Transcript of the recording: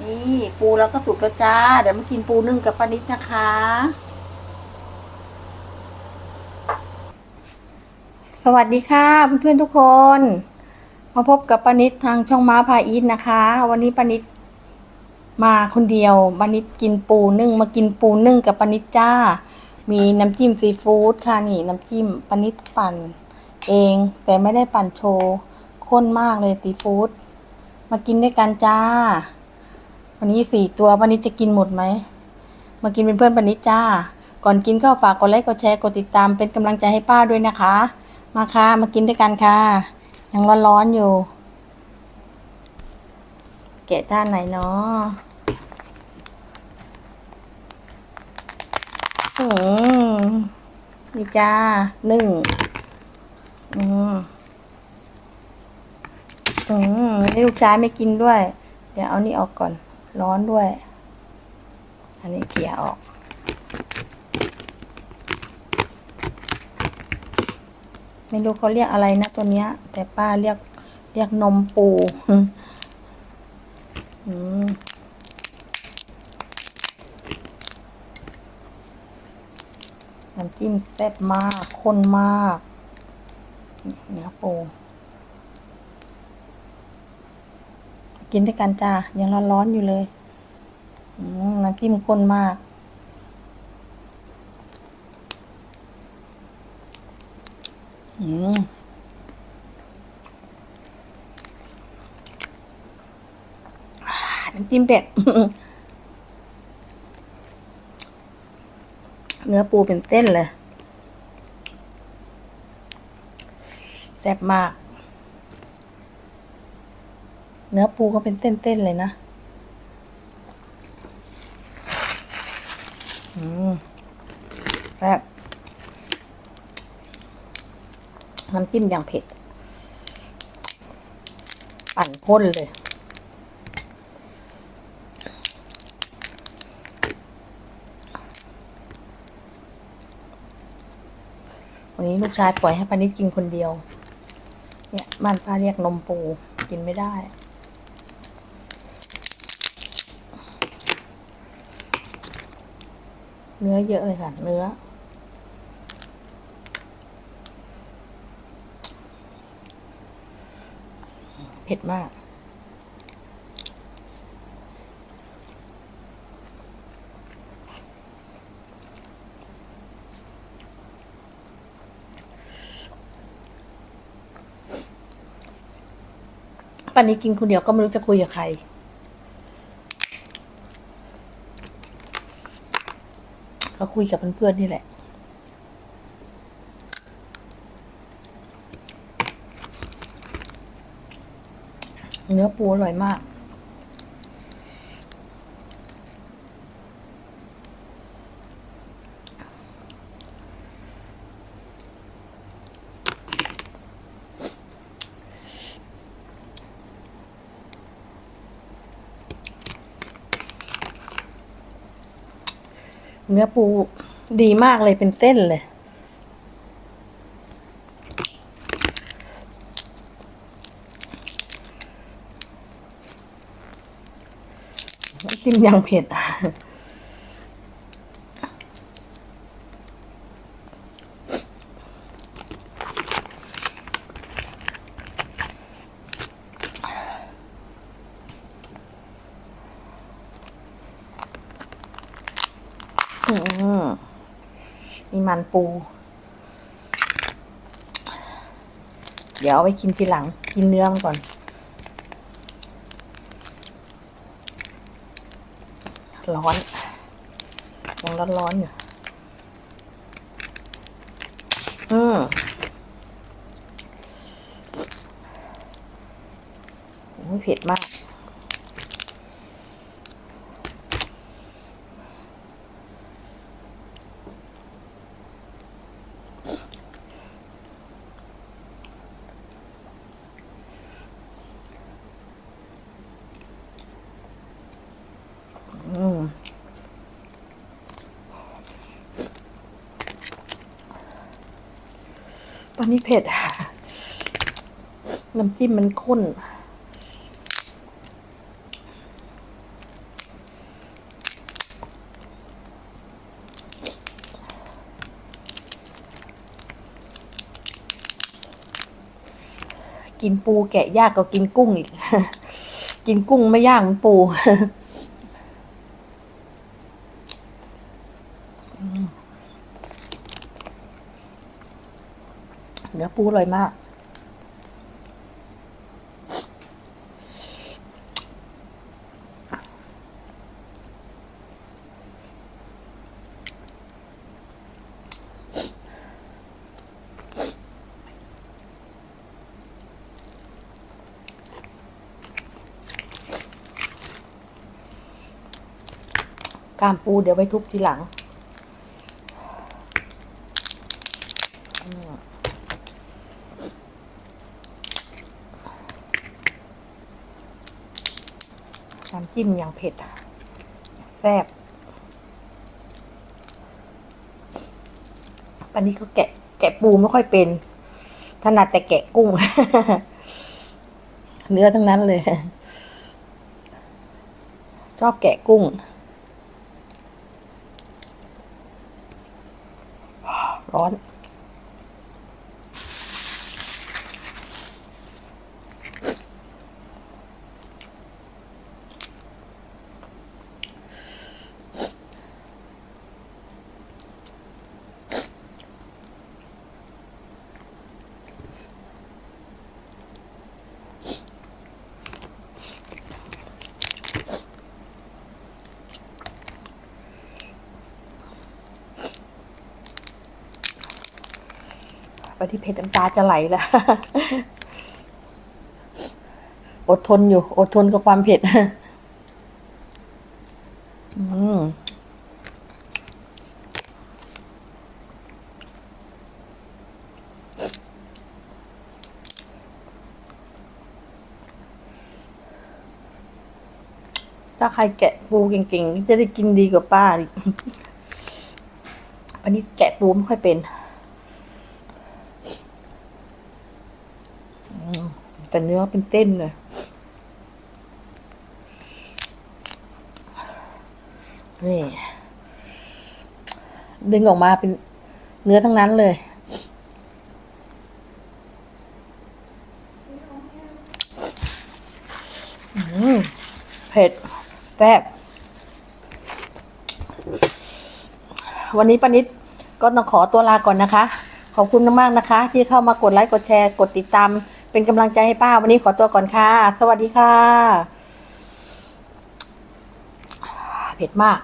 นี่ปูแล้วก็สุกแล้วจ้า เดี๋ยวมากินปูนึ่งกับป้านิดนะคะ สวัสดีค่ะเพื่อนๆทุกคน มาพบกับป้านิดทางช่องม้าพาอีทนะคะ วันนี้ป้านิดมาคนเดียวป้านิดกินปูนึ่ง มากินปูนึ่งกับป้านิดจ้า มีน้ำจิ้มซีฟู้ดค่ะนี่น้ำจิ้มป้านิดปั่นเอง แต่ไม่ได้ปั่นโชว์ข้นมากเลยซีฟู้ดมากินด้วยกันจ้า วันนี้สี่ตัวป้านิดจะกินหมดไหม มากินเป็นเพื่อนป้านิจ้า ก่อนกินก็ฝากกดไลค์กดแชร์กดติดตามเป็นกำลังใจให้ป้าด้วยนะคะ มาค่ะมากินด้วยกันค่ะ ยังร้อนๆอยู่ แกะด้านไหนเนาะอืมนี่จ้าหนึ่งอืมอืมนี่ลูกชายไม่กินด้วย เดี๋ยวเอานี่ออกก่อน ร้อนด้วย อันนี้เกลี่ยออก ไม่รู้เขาเรียกอะไรนะตัวเนี้ย แต่ป้าเรียกเรียกนมปูอืมน้ำจิ้มแซ่บมากข้นมาก เนื้อปู กินด้วยกันจ้ายังร้อนๆอยู่เลยน้ำจิ้มข้นมาก อืมน้ำจิ้มเป็ด เนื้อปูเป็นเส้นเลย แซ่บมาก เนื้อปูก็เป็นเส้นๆเลยนะ อืมแซ่บน้ำจิ้มอย่างเผ็ด ปั่นพ่นเลยวันนี้ลูกชายปล่อยให้ปานิดกินคนเดียว เนี่ยบ้านป้าเรียกนมปู กินไม่ได้ เนื้อเยอะเลยค่ะ เนื้อ เผ็ดมาก ปันนี้กินคนเดียวก็ไม่รู้จะคุยกับใคร ก็ คุยกับเพื่อนๆนี่แหละเนื้อปูอร่อยมาก เนื้อปูดีมากเลยเป็นเส้นเลย กินยังเผ็ดอะ อืม มันปู เดี๋ยวเอาไปกินทีหลัง กินเนื้อมันก่อน ร้อนยังร้อนร้อนๆอยู่ อืมโอ้เผ็ดมาก วันนี้เผ็ดน้ำจิ้มมันข้น กินปูแกะยากกว่ากินกุ้งอีก กินกุ้งไม่ยากมันปู นื้อปูอร่อยมาก กามปูเดี๋ยวไปทุบทีหลังอืมน้ำ จิ้มอย่างเผ็ดอะแซ่บปันนี้ก็แกะ แกะปูไม่ค่อยเป็น ถนัดแต่แกะกุ้ง เนื้อทั้งนั้นเลย ชอบแกะกุ้งร้อน ไปที่เพชรน้ำตาจะไหลแล้วอดทนอยู่ อดทนกับความเผ็ดอืมถ้าใครแกะปูเก่งๆ จะได้กินดีกว่าป้าดิอันนี้แกะปูไม่ค่อยเป็น อืม แต่เนื้อเป็นเต้นเลยนี่ ดึงออกมาเป็นเนื้อทั้งนั้นเลย เผ็ดแซ่บวันนี้ปานิดก็ต้องขอตัวลาก่อนนะคะ ขอบคุณมากๆนะคะ ที่เข้ามากดไลค์กดแชร์ กดติดตาม เป็นกำลังใจให้ป้า วันนี้ขอตัวก่อนค่ะ สวัสดีค่ะ เผ็ดมาก